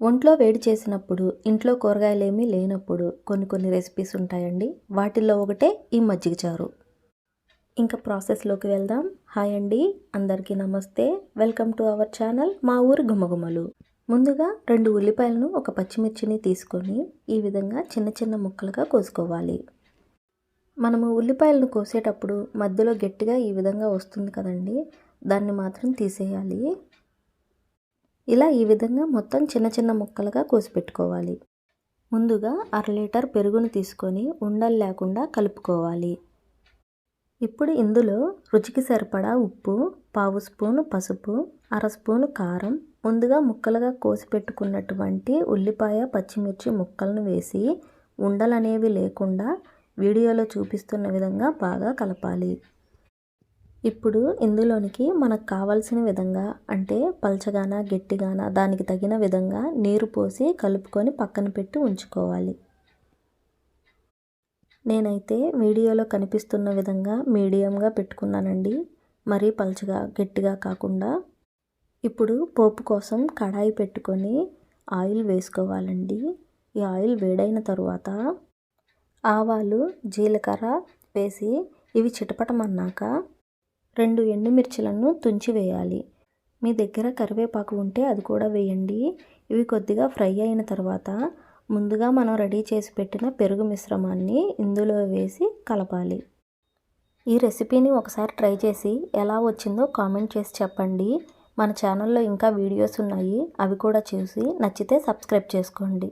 ఒంట్లో వేడి చేసినప్పుడు ఇంట్లో కూరగాయలేమీ లేనప్పుడు కొన్ని కొన్ని రెసిపీస్ ఉంటాయండి. వాటిల్లో ఒకటే ఈ మజ్జిగ చారు. ఇంకా ప్రాసెస్లోకి వెళ్దాం. హాయ్ అండి. అందరికీ నమస్తే. వెల్కమ్ టు అవర్ ఛానల్ మా ఊరు గుమ్మగుమ్మలు ముందుగా రెండు ఉల్లిపాయలను ఒక పచ్చిమిర్చిని తీసుకొని ఈ విధంగా చిన్న చిన్న ముక్కలుగా కోసుకోవాలి. మనము ఉల్లిపాయలను కోసేటప్పుడు మధ్యలో గట్టిగా ఈ విధంగా వస్తుంది కదండి. దాన్ని మాత్రం తీసేయాలి. ఇలా ఈ విధంగా మొత్తం చిన్న చిన్న ముక్కలుగా కోసి పెట్టుకోవాలి ముందుగా అర లీటర్ పెరుగును తీసుకొని ఉండలు లేకుండా కలుపుకోవాలి. ఇప్పుడు ఇందులో రుచికి సరిపడా ఉప్పు పావు స్పూను పసుపు అర స్పూను కారం ముందుగా ముక్కలుగా కోసి పెట్టుకున్నటువంటి ఉల్లిపాయ పచ్చిమిర్చి ముక్కలను వేసి ఉండలనేవి లేకుండా వీడియోలో చూపిస్తున్న విధంగా బాగా కలపాలి. ఇప్పుడు ఇందులోనికి మనకు కావాల్సిన విధంగా అంటే పల్చగాన గట్టిగాన దానికి తగిన విధంగా నీరు పోసి కలుపుకొని పక్కన పెట్టి ఉంచుకోవాలి. నేనైతే వీడియోలో కనిపిస్తున్న విధంగా మీడియంగా పెట్టుకున్నానండి. మరీ పల్చగా గట్టిగా కాకుండా. ఇప్పుడు పోపు కోసం కడాయి పెట్టుకొని ఆయిల్ వేసుకోవాలండి. ఈ ఆయిల్ వేడైన తరువాత ఆవాలు జీలకర్ర వేసి ఇవి చిటపటమన్నాక రెండు ఎండుమిర్చిలను తుంచి వేయాలి. మీ దగ్గర కరివేపాకు ఉంటే అది కూడా వేయండి. ఇవి కొద్దిగా ఫ్రై అయిన తర్వాత ముందుగా మనం రెడీ చేసి పెట్టిన పెరుగు మిశ్రమాన్ని ఇందులో వేసి కలపాలి. ఈ రెసిపీని ఒకసారి ట్రై చేసి ఎలా వచ్చిందో కామెంట్ చేసి చెప్పండి. మన ఛానల్లో ఇంకా వీడియోస్ ఉన్నాయి. అవి కూడా చూసి నచ్చితే సబ్స్క్రైబ్ చేసుకోండి.